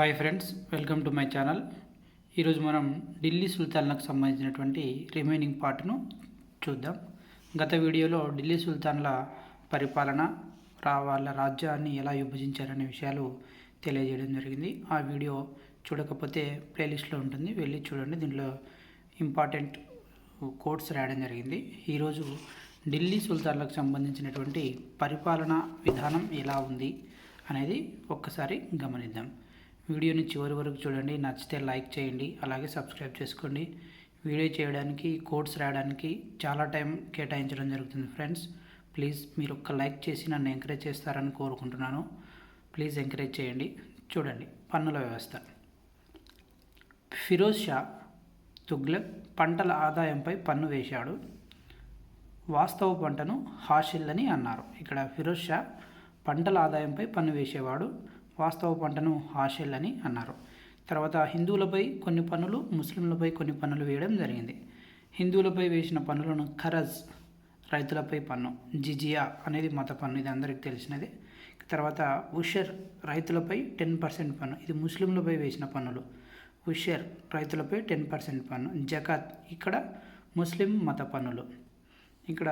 Hi friends welcome to my channel ఈరోజు మనం ఢిల్లీ సుల్తాన్లకు సంబంధించినటువంటి రిమైనింగ్ పార్ట్ను చూద్దాం. గత వీడియోలో ఢిల్లీ సుల్తాన్ల పరిపాలన రా వాళ్ళ రాజ్యాన్ని ఎలా విభజించారనే విషయాలు తెలియజేయడం జరిగింది. ఆ వీడియో చూడకపోతే ప్లేలిస్ట్లో ఉంటుంది. వెళ్ళి చూడండి. దీంట్లో ఇంపార్టెంట్ కోడ్స్ రాయడం జరిగింది. ఈరోజు ఢిల్లీ సుల్తాన్లకు సంబంధించినటువంటి పరిపాలన విధానం ఎలా ఉంది అనేది ఒక్కసారి గమనిద్దాం. వీడియోని చివరి వరకు చూడండి. నచ్చితే లైక్ చేయండి. అలాగే సబ్స్క్రైబ్ చేసుకోండి. వీడియో చేయడానికి కోడ్స్ రాయడానికి చాలా టైం కేటాయించడం జరుగుతుంది ఫ్రెండ్స్. ప్లీజ్ మీరు ఒక్క లైక్ చేసి నన్ను ఎంకరేజ్ చేస్తారని కోరుకుంటున్నాను. ప్లీజ్ ఎంకరేజ్ చేయండి. చూడండి. పన్నుల వ్యవస్థ. ఫిరోజ్ షా తుగ్లక్ పంటల ఆదాయంపై పన్ను వేశాడు. వాస్తవ పంటను హాషిల్ అని అన్నారు. ఇక్కడ ఫిరోజ్ షా పంటల ఆదాయంపై పన్ను వేసేవాడు. వాస్తవ పంటను హాషెల్ అని అన్నారు. తర్వాత హిందువులపై కొన్ని పన్నులు ముస్లింలపై కొన్ని పన్నులు వేయడం జరిగింది. హిందువులపై వేసిన పన్నులను ఖరజ్ రైతులపై పన్ను జిజియా అనేది మత పన్ను ఇది అందరికీ తెలిసినదే. తర్వాత ఉషర్ రైతులపై టెన్ పర్సెంట్ పన్ను ఇది ముస్లింలపై వేసిన పన్నులు. ఉషర్ రైతులపై టెన్ పర్సెంట్ పన్ను జకాత్ ఇక్కడ ముస్లిం మత పన్నులు. ఇక్కడ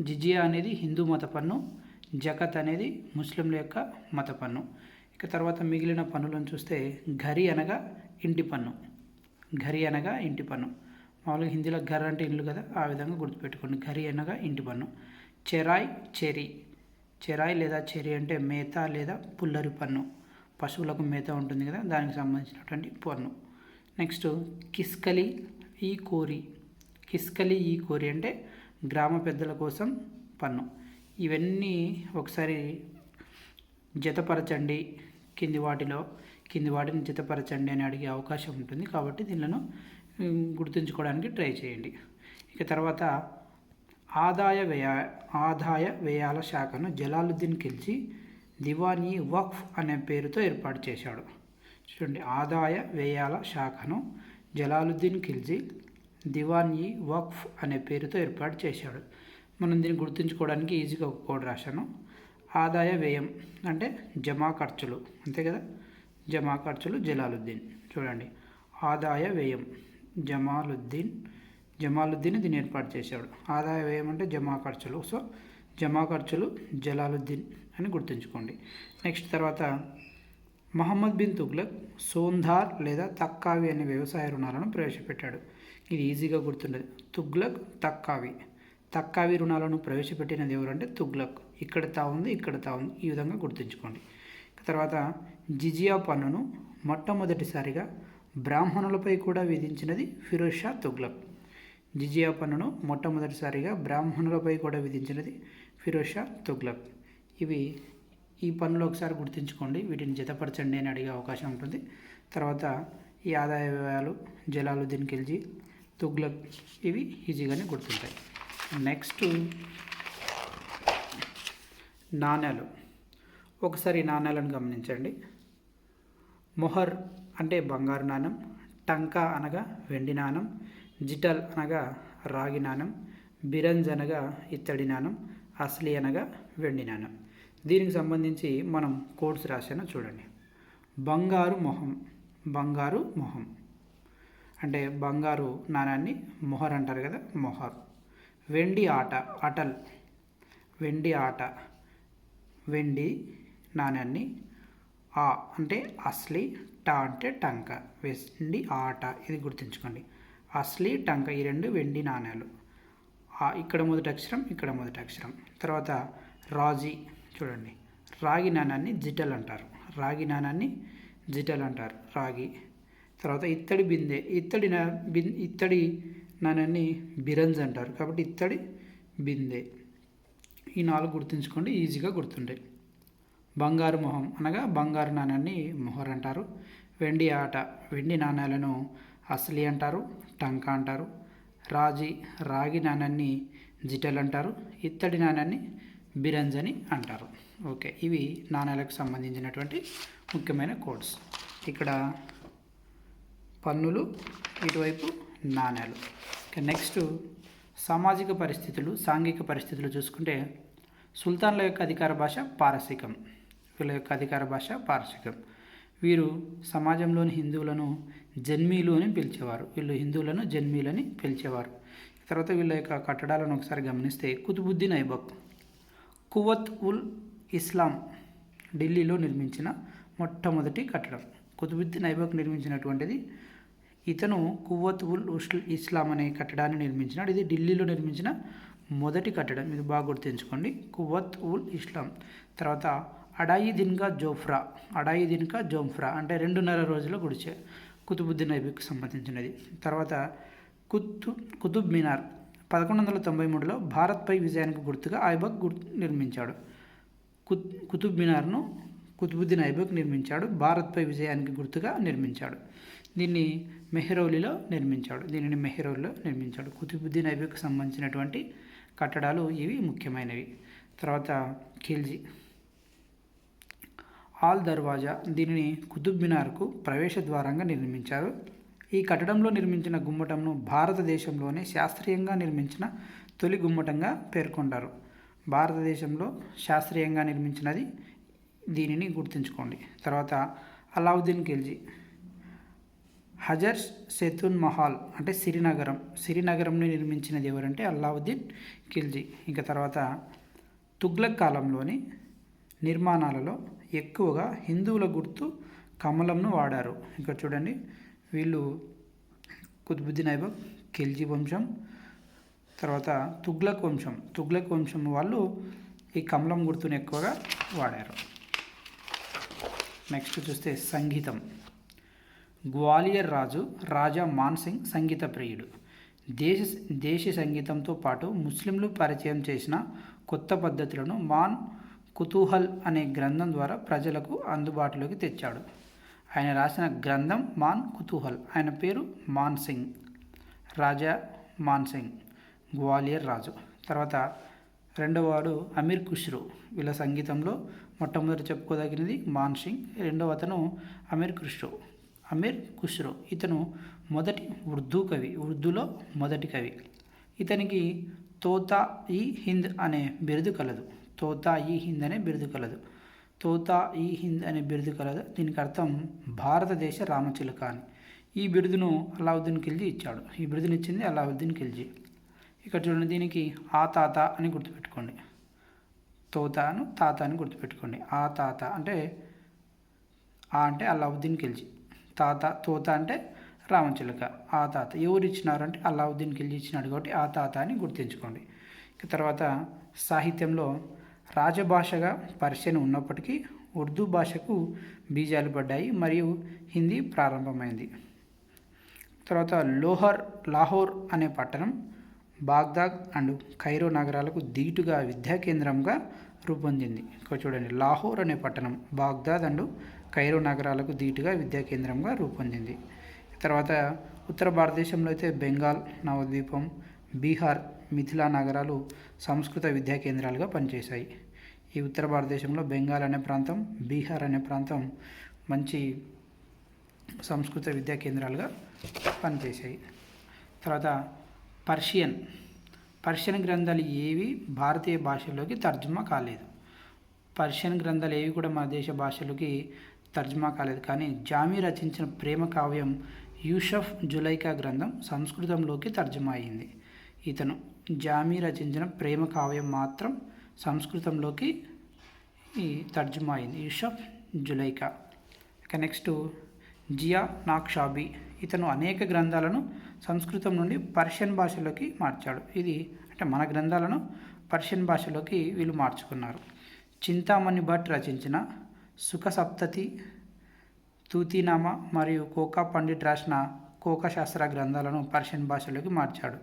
జిజియా అనేది హిందూ మత పన్ను జకత్ అనేది ముస్లింల యొక్క మత పన్ను. ఇక తర్వాత మిగిలిన పన్నులను చూస్తే ఘరి అనగా ఇంటి పన్ను. ఘరి అనగా ఇంటి పన్ను. మామూలుగా హిందీలో ఘర్ అంటే ఇల్లు కదా ఆ విధంగా గుర్తుపెట్టుకోండి. ఘరి అనగా ఇంటి పన్ను. చెరాయ్ చెరి. చెరాయ్ లేదా చెరి అంటే మేత లేదా పుల్లరి పన్ను. పశువులకు మేత ఉంటుంది కదా దానికి సంబంధించినటువంటి పన్ను. నెక్స్ట్ కిస్కలి ఈ కోరి. కిస్కలి ఈ కోరి అంటే గ్రామ పెద్దల కోసం పన్ను. ఇవన్నీ ఒకసారి జతపరచండి కింది వాటిలో కింది వాటిని జతపరచండి అని అడిగే అవకాశం ఉంటుంది కాబట్టి దీనిలను గుర్తుంచుకోవడానికి ట్రై చేయండి. ఇక తర్వాత ఆదాయ వ్యయ ఆదాయ వ్యయాల శాఖను జలాలుద్దీన్ ఖిల్జీ దివానీ వక్ఫ్ అనే పేరుతో ఏర్పాటు చేశాడు. చూడండి ఆదాయ వ్యయాల శాఖను జలాలుద్దీన్ ఖిల్జీ దివానీ వక్ఫ్ అనే పేరుతో ఏర్పాటు చేశాడు. మనం దీన్ని గుర్తుంచుకోవడానికి ఈజీగా ఒక కోడ్ రాశాను. ఆదాయ వ్యయం అంటే జమా ఖర్చులు. అంతే కదా? జమా ఖర్చులు జలాలుద్దీన్. చూడండి. ఆదాయ వ్యయం. జమాలుద్దీన్. జమాలుద్దీన్ దీన్ని ఏర్పాటు చేశాడు. ఆదాయ వ్యయం అంటే జమా ఖర్చులు. సో జమా ఖర్చులు జలాలుద్దీన్ అని గుర్తుంచుకోండి. నెక్స్ట్ తర్వాత మహమ్మద్ బిన్ తుగ్లక్ సోంధార్ లేదా తక్కావి అనే వ్యవసాయ రుణాలను ప్రవేశపెట్టాడు. ఇది ఈజీగా గుర్తుండదు. తుగ్లక్ తక్కావి. తక్కావి రుణాలను ప్రవేశపెట్టినది ఎవరంటే తుగ్లక్. ఇక్కడ తా ఉంది ఇక్కడ తా ఉంది. ఈ విధంగా గుర్తుంచుకోండి. తర్వాత జిజియా పన్నును మొట్టమొదటిసారిగా బ్రాహ్మణులపై కూడా విధించినది ఫిరోజ్ షా తుగ్లక్. జిజియా పన్నును మొట్టమొదటిసారిగా బ్రాహ్మణులపై కూడా విధించినది ఫిరోజ్ షా తుగ్లక్. ఇవి ఈ పనులు ఒకసారి గుర్తుంచుకోండి. వీటిని జతపరచండి అని అడిగే అవకాశం ఉంటుంది. తర్వాత ఈ ఆదాయ వ్యయాలు జలాలుద్దీన్ ఖిల్జీ తుగ్లక్ ఇవి ఈజీగానే గుర్తుంటాయి. నెక్స్ట్ నాణ్యాలు ఒకసారి నాణ్యాలను గమనించండి. మొహర్ అంటే బంగారు నాణం టంకా అనగా వెండి నాణం జిటల్ అనగా రాగి నాణం బిరంజ్ అనగా ఇత్తడి నాణం అస్లీ అనగా వెండి నాణం. దీనికి సంబంధించి మనం కోడ్స్ రాశాను చూడండి. బంగారు మొహం బంగారు మొహం. అంటే బంగారు నాణాన్ని మొహర్ అంటారు కదా మొహర్. వెండి ఆట అటల్. వెండి ఆట. వెండి నాణ్యాన్ని ఆ అంటే అస్లీ టా అంటే టంక వెండి ఆట ఇది గుర్తుంచుకోండి. అస్లీ టంక ఈ రెండు వెండి నాణ్యాలు ఆ ఇక్కడ మొదటి అక్షరం ఇక్కడ మొదటి అక్షరం. తర్వాత రాజీ చూడండి. రాగి నాణాన్ని జిటల్ అంటారు. రాగి నాణాన్ని జిటల్ అంటారు రాగి. తర్వాత ఇత్తడి బిందె ఇత్తడి నా బిన్ ఇత్తడి నాణాన్ని బిరంజ్ అంటారు. కాబట్టి ఇత్తడి బిందె. ఈ నాలుగు గుర్తుంచుకోండి ఈజీగా గుర్తుండే బంగారు మొహం అనగా బంగారు నాణ్యాన్ని మొహర్ అంటారు. వెండి ఆట వెండి నాణ్యాలను అసలి అంటారు టంక అంటారు. రాజీ రాగి నాణ్యాన్ని జిటల్ అంటారు. ఇత్తడి నాణ్యాన్ని బిరంజ్ అని అంటారు. ఓకే ఇవి నాణ్యాలకు సంబంధించినటువంటి ముఖ్యమైన కోడ్స్. ఇక్కడ పన్నులు ఇటువైపు నాణ్యాలు నెక్స్ట్ సామాజిక పరిస్థితులు సాంఘిక పరిస్థితులు చూసుకుంటే సుల్తాన్ల యొక్క అధికార భాష పారసికం వీళ్ళ యొక్క అధికార భాష పారసికం. వీరు సమాజంలోని హిందువులను జన్మీలు అని పిలిచేవారు. వీళ్ళు హిందువులను జన్మీలని పిలిచేవారు. తర్వాత వీళ్ళ యొక్క కట్టడాలను ఒకసారి గమనిస్తే కుతుబుద్దీన్ ఐబక్ కువత్ ఉల్ ఇస్లాం ఢిల్లీలో నిర్మించిన మొట్టమొదటి కట్టడం. కుతుబుద్దీన్ ఐబక్ నిర్మించినటువంటిది ఇతను కువత్ ఉల్ ఉస్ల్ ఇస్లాం అనే కట్టడాన్ని నిర్మించినాడు. ఇది ఢిల్లీలో నిర్మించిన మొదటి కట్టడం. ఇది బాగా గుర్తుంచుకోండి. కువత్ ఉల్ ఇస్లాం. తర్వాత అడాయి దిన్గా జోఫ్రా. అడాయి దిన్కా జోఫ్రా అంటే రెండున్నర రోజుల గుడిచే. కుతుబుద్దీన్ ఐబక్కి సంబంధించినది. తర్వాత కుతు కుతుబ్ మినార్. పదకొండు వందల తొంభై మూడులో భారత్పై విజయానికి గుర్తుగా ఐబక్ గుర్తు నిర్మించాడు. కుత్ కుతుబ్ మినార్ను కుతుబుద్దీన్ ఐబక్ నిర్మించాడు. భారత్పై విజయానికి గుర్తుగా నిర్మించాడు. దీన్ని మెహ్రౌలిలో నిర్మించాడు. దీనిని మెహ్రౌలిలో నిర్మించాడు. కుతుబుద్దీన్ ఐబక్కి సంబంధించినటువంటి కట్టడాలు ఇవి ముఖ్యమైనవి. తర్వాత ఖిల్జీ. ఆల్ దర్వాజా దీనిని కుతుబ్ మినార్కు ప్రవేశ ద్వారంగా నిర్మించారు. ఈ కట్టడంలో నిర్మించిన గుమ్మటంను భారతదేశంలోనే శాస్త్రీయంగా నిర్మించిన తొలి గుమ్మటంగా పేర్కొంటారు. భారతదేశంలో శాస్త్రీయంగా నిర్మించినది దీనిని గుర్తుంచుకోండి. తర్వాత అలావుద్దీన్ ఖిల్జీ. హజర్ సెతున్ మహల్ అంటే సిరినగరం. సిరినగరంని నిర్మించినది ఎవరంటే అల్లావుద్దీన్ ఖిల్జీ. ఇంకా తర్వాత తుగ్లక్ కాలంలోని నిర్మాణాలలో ఎక్కువగా హిందువుల గుర్తు కమలంను వాడారు. ఇక్కడ చూడండి వీళ్ళు కుతుబుద్దీన్ ఐబక్ ఖిల్జీ వంశం తర్వాత తుగ్లక్ వంశం. తుగ్లక్ వంశం వాళ్ళు ఈ కమలం గుర్తుని ఎక్కువగా వాడారు. నెక్స్ట్ చూస్తే సంగీతం. గ్వాలియర్ రాజు రాజా మాన్సింగ్ సంగీత ప్రియుడు. దేశ దేశీ సంగీతంతో పాటు ముస్లింలు పరిచయం చేసిన కొత్త పద్ధతులను మాన్ కుతూహల్ అనే గ్రంథం ద్వారా ప్రజలకు అందుబాటులోకి తెచ్చాడు. ఆయన రాసిన గ్రంథం మాన్ కుతూహల్. ఆయన పేరు మాన్ సింగ్. రాజా మాన్ సింగ్ గ్వాలియర్ రాజు. తర్వాత రెండవ వాడు అమీర్ ఖుష్రో. వీళ్ళ సంగీతంలో మొట్టమొదటి చెప్పుకోదగినది మాన్ సింగ్ రెండవ అతను అమీర్ ఖుష్రో. అమీర్ ఖుష్రో ఇతను మొదటి ఉర్దూ కవి ఉర్దూలో మొదటి కవి. ఇతనికి తోతా ఈ హింద్ అనే బిరుదు కలదు. తోతా ఈ హింద్ అనే బిరుదు కలదు. తోతా ఈ హింద్ అనే బిరుదు కలదు. దీనికి అర్థం భారతదేశ రామచిలుక అని ఈ బిరుదును అలావుద్దీన్ ఖిల్జీ ఇచ్చాడు. ఈ బిరుదుని ఇచ్చింది అలావుద్దీన్ ఖిల్జీ. ఇక్కడ చూడండి దీనికి ఆ తాత అని గుర్తుపెట్టుకోండి. తోతాను తాత అని గుర్తుపెట్టుకోండి. ఆ తాత అంటే ఆ అంటే అలావుద్దీన్ ఖిల్జీ. తాత తోత అంటే రామచిలుక. ఆ తాత ఎవరు ఇచ్చినారంటే అల్లావుద్దీన్ ఖిల్జీ ఇచ్చినాడు కాబట్టి ఆ తాత అని గుర్తుంచుకోండి. ఇక తర్వాత సాహిత్యంలో రాజభాషగా పర్షియన్ ఉన్నప్పటికీ ఉర్దూ భాషకు బీజాలు పడ్డాయి మరియు హిందీ ప్రారంభమైంది. తర్వాత లోహర్ లాహోర్ అనే పట్టణం బాగ్దాద్ అండ్ ఖైరో నగరాలకు ధీటుగా విద్యా కేంద్రంగా రూపొందింది. ఇక్కడ చూడండి లాహోర్ అనే పట్టణం బాగ్దాద్ అండ్ కైరో నగరాలకు ధీటుగా విద్యా కేంద్రంగా రూపొందింది. తర్వాత ఉత్తర భారతదేశంలో అయితే బెంగాల్ నవద్వీపం బీహార్ మిథిలా నగరాలు సంస్కృత విద్యా కేంద్రాలుగా పనిచేశాయి. ఈ ఉత్తర భారతదేశంలో బెంగాల్ అనే ప్రాంతం బీహార్ అనే ప్రాంతం మంచి సంస్కృత విద్యా కేంద్రాలుగా పనిచేశాయి. తర్వాత పర్షియన్. పర్షియన్ గ్రంథాలు ఏవి భారతీయ భాషలోకి తర్జుమా కాలేదు. పర్షియన్ గ్రంథాలు ఏవి కూడా మన దేశ భాషలోకి తర్జుమా కాలేదు. కానీ జామీ రచించిన ప్రేమ కావ్యం యూషఫ్ జులైకా గ్రంథం సంస్కృతంలోకి తర్జుమా అయింది. ఇతను జామీ రచించిన ప్రేమ కావ్యం మాత్రం సంస్కృతంలోకి ఈ తర్జుమా అయింది. యూషఫ్ జులైకా. ఇక నెక్స్ట్ జియా నాక్షాబి. ఇతను అనేక గ్రంథాలను సంస్కృతం నుండి పర్షియన్ భాషలోకి మార్చాడు. ఇది అంటే మన గ్రంథాలను పర్షియన్ భాషలోకి వీళ్ళు మార్చుకున్నారు. చింతామణి భట్ రచించిన సుఖ సప్తతి తూతీనామా మరియు కోకా పండిట్ రాసిన కోకశాస్త్ర గ్రంథాలను పర్షియన్ భాషలోకి మార్చాడు.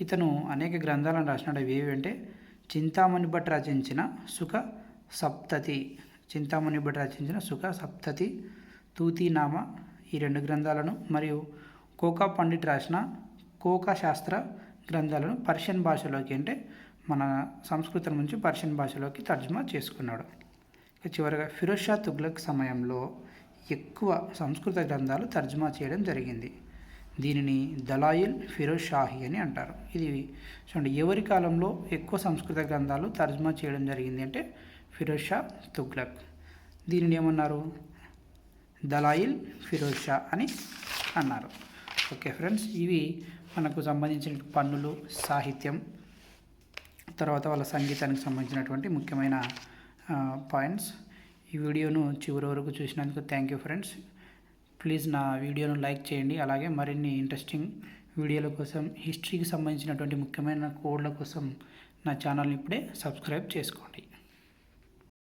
ఇతను అనేక గ్రంథాలను రాసినాడు అవి ఏవి అంటే చింతామణి భట్ రచించిన సుఖ సప్తతి చింతామణి భట్ రచించిన సుఖ సప్తతి తూతీనామా ఈ రెండు గ్రంథాలను మరియు కోకా పండిట్ రాసిన కోకశాస్త్ర గ్రంథాలను పర్షియన్ భాషలోకి అంటే మన సంస్కృతం నుంచి పర్షియన్ భాషలోకి తర్జుమా చేసుకున్నాడు. చివరిగా ఫిరోజ్ షా తుగ్లక్ సమయంలో ఎక్కువ సంస్కృత గ్రంథాలు తర్జుమా చేయడం జరిగింది. దీనిని దలాయిల్ ఫిరోజ్ షాహి అని అంటారు. ఇది చూడండి ఎవరి కాలంలో ఎక్కువ సంస్కృత గ్రంథాలు తర్జుమా చేయడం జరిగింది అంటే ఫిరోజ్ షా తుగ్లక్. దీనిని ఏమన్నారు? దలాయిల్ ఫిరోజ్ షా అని అన్నారు. ఓకే ఫ్రెండ్స్ ఇవి మనకు సంబంధించిన పన్నులు సాహిత్యం తర్వాత వాళ్ళ సంగీతానికి సంబంధించినటువంటి ముఖ్యమైన పాయింట్స్ ఈ వీడియోను చివరి వరకు చూసినందుకు థ్యాంక్ యూ ఫ్రెండ్స్ ప్లీజ్ నా వీడియోను లైక్ చేయండి. అలాగే మరిన్ని ఇంట్రెస్టింగ్ వీడియోల కోసం హిస్టరీకి సంబంధించినటువంటి ముఖ్యమైన కోడ్ల కోసం నా ఛానల్ని ఇప్పుడే సబ్స్క్రైబ్ చేసుకోండి.